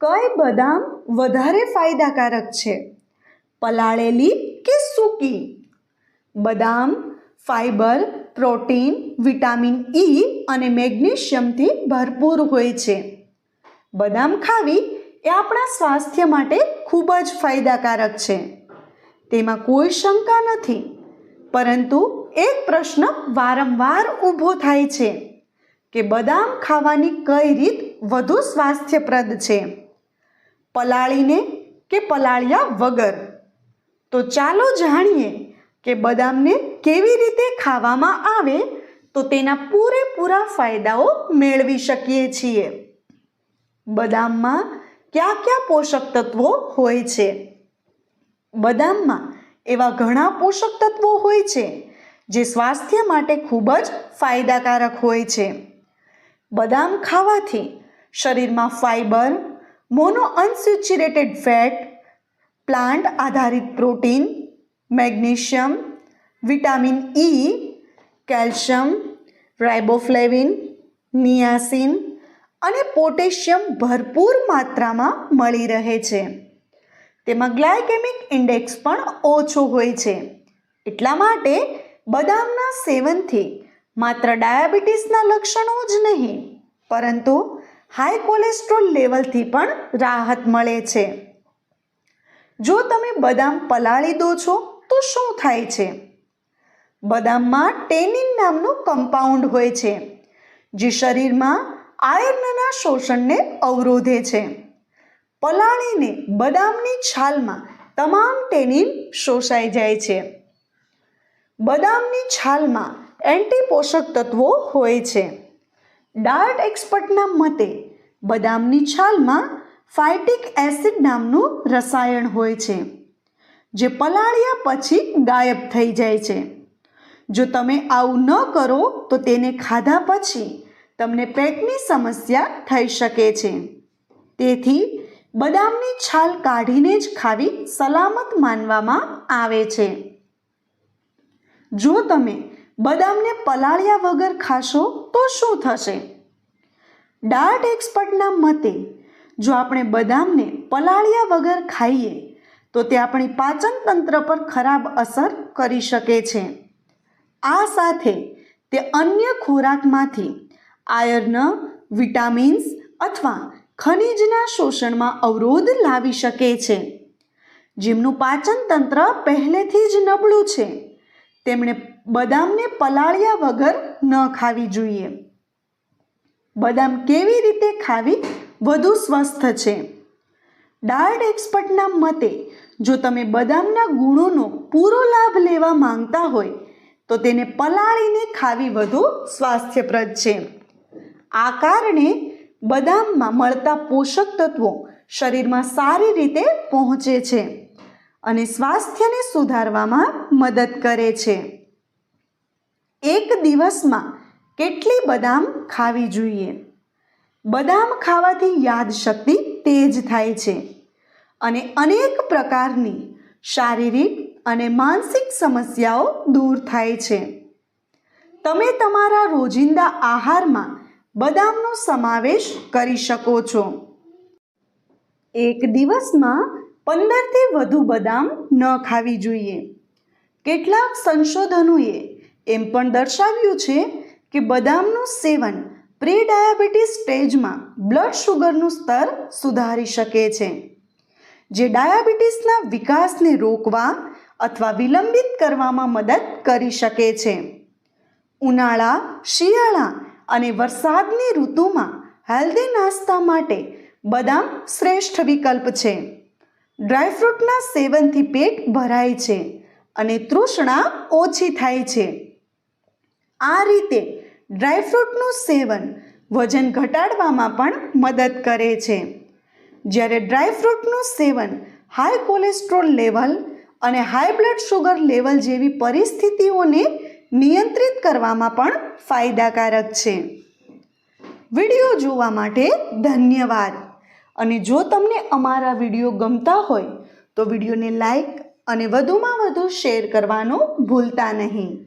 કઈ બદામ વધારે ફાયદાકારક છે? પલાળેલી કે સૂકી? બદામ, ફાઈબર, પ્રોટીન, વિટામિન ઈ અને મેગ્નેશિયમથી ભરપૂર હોય છે. બદામ ખાવી એ આપણા સ્વાસ્થ્ય માટે ખૂબ જ ફાયદાકારક છે. તેમાં કોઈ શંકા નથી. પરંતુ એક પ્રશ્ન વારંવાર ઊભો થાય છે કે બદામ ખાવાની કઈ રીત વધુ સ્વાસ્થ્યપ્રદ છે? પલાળીને કે પલાળ્યા વગર? તો ચાલો જાણીએ કે બદામને કેવી રીતે ખાવામાં આવે તો તેના પૂરેપૂરા ફાયદાઓ મેળવી શકીએ છીએ. બદામમાં કયા કયા પોષક તત્વો હોય છે? બદામમાં એવા ઘણા પોષક તત્વો હોય છે જે સ્વાસ્થ્ય માટે ખૂબ જ ફાયદાકારક હોય છે. બદામ ખાવાથી શરીરમાં fibre mono unsaturated fat plant આધારિત protein magnesium vitamin E calcium riboflavin niacin અને પોટેશિયમ ભરપૂર માત્રામાં મળી રહે છે. તેમાં ગ્લાયકેમિક ઇન્ડેક્સ પણ ઓછો હોય છે. એટલા માટે બદામના સેવનથી માત્ર ડાયાબિટીસના લક્ષણો જ નહીં, પરંતુ હાઈ કોલેસ્ટ્રોલ લેવલથી પણ રાહત મળે છે. જો તમે બદામ પલાળી દો છો, તો શું થાય છે? બદામમાં ટેનિન નામનું કમ્પાઉન્ડ હોય છે, જે શરીરમાં આયર્નના શોષણને અવરોધે છે. પલાળીને બદામની છાલમાં તમામ ટેનિન શોષાઈ જાય છે. બદામની છાલમાં એન્ટી પોષક તત્વો હોય છે. ડાયટ એક્સપર્ટના મતે બદામની છાલમાં ફાઇટિક એસિડ નામનું રસાયણ હોય છે, જે પલાળ્યા પછી ગાયબ થઈ જાય છે. જો તમે આવું ન કરો, તો તેને ખાધા પછી તમને પેટની સમસ્યા થઈ શકે છે. તેથી બદામની છાલ કાઢીને જ ખાવી સલામત માનવામાં આવે છે. જો તમે બદામને પલાળ્યા વગર ખાશો તો શું થશે? ડાર્ટ એક્સપર્ટના મતે, જો આપણે બદામને પલાળ્યા વગર ખાઈએ, તો તે આપણી પાચન તંત્ર પર ખરાબ અસર કરી શકે છે. આ સાથે તે અન્ય ખોરાકમાંથી આયર્ન, વિટામિન્સ અથવા ખનિજના શોષણમાં અવરોધ લાવી શકે છે. જેમનું પાચન તંત્ર પહેલેથી જ નબળું છે, તેમણે બદામને પલાળ્યા વગર ન ખાવી જોઈએ. બદામ કેવી રીતે ખાવી? વધુ સ્વસ્થ છે. ડાયટ એક્સપર્ટના મતે, જો તમે બદામના ગુણોનો પૂરો લાભ લેવા માંગતા હોય, તો તેને પલાળીને ખાવી વધુ સ્વાસ્થ્યપ્રદ છે. આ કારણે બદામમાં મળતા પોષક તત્વો શરીરમાં સારી રીતે પહોંચે છે અને સ્વાસ્થ્યને સુધારવામાં મદદ કરે છે. એક દિવસમાં કેટલી બદામ ખાવી જોઈએ? બદામ ખાવાથી યાદશક્તિ તેજ થાય છે અને અનેક પ્રકારની શારીરિક અને માનસિક સમસ્યાઓ દૂર થાય છે. તમે તમારા રોજિંદા આહારમાં બદામનો સમાવેશ કરી શકો છો. એક દિવસમાં પંદરથી વધુ બદામ ન ખાવી જોઈએ. કેટલાક સંશોધનોએ એમ પણ દર્શાવ્યું છે કે બદામનું સેવન પ્રી ડાયાબિટીસ સ્ટેજમાં બ્લડ શુગરનું સ્તર સુધારી શકે છે. જે ડાયાબિટીસના વિકાસને રોકવા અથવા વિલંબિત કરવામાં મદદ કરી શકે છે. ઉનાળા, શિયાળા અને વરસાદની ઋતુમાં હેલ્ધી નાસ્તા માટે બદામ શ્રેષ્ઠ વિકલ્પ છે. ડ્રાયફ્રૂટના સેવનથી પેટ ભરાય છે અને તૃષ્ણા ઓછી થાય છે. આ રીતે ડ્રાયફ્રૂટનું સેવન વજન ઘટાડવામાં પણ મદદ કરે છે. જ્યારે ડ્રાયફ્રૂટનું સેવન હાઈ કોલેસ્ટ્રોલ લેવલ અને હાઈ બ્લડ શુગર લેવલ જેવી પરિસ્થિતિઓને નિયંત્રિત કરવામાં પણ ફાયદાકારક છે. વીડિયો જોવા માટે ધન્યવાદ. અને જો તમને અમારા વીડિયો ગમતા હોય તો વિડીયોને લાઈક અને વધુમાં વધુ શેર કરવાનું ભૂલતા નહીં.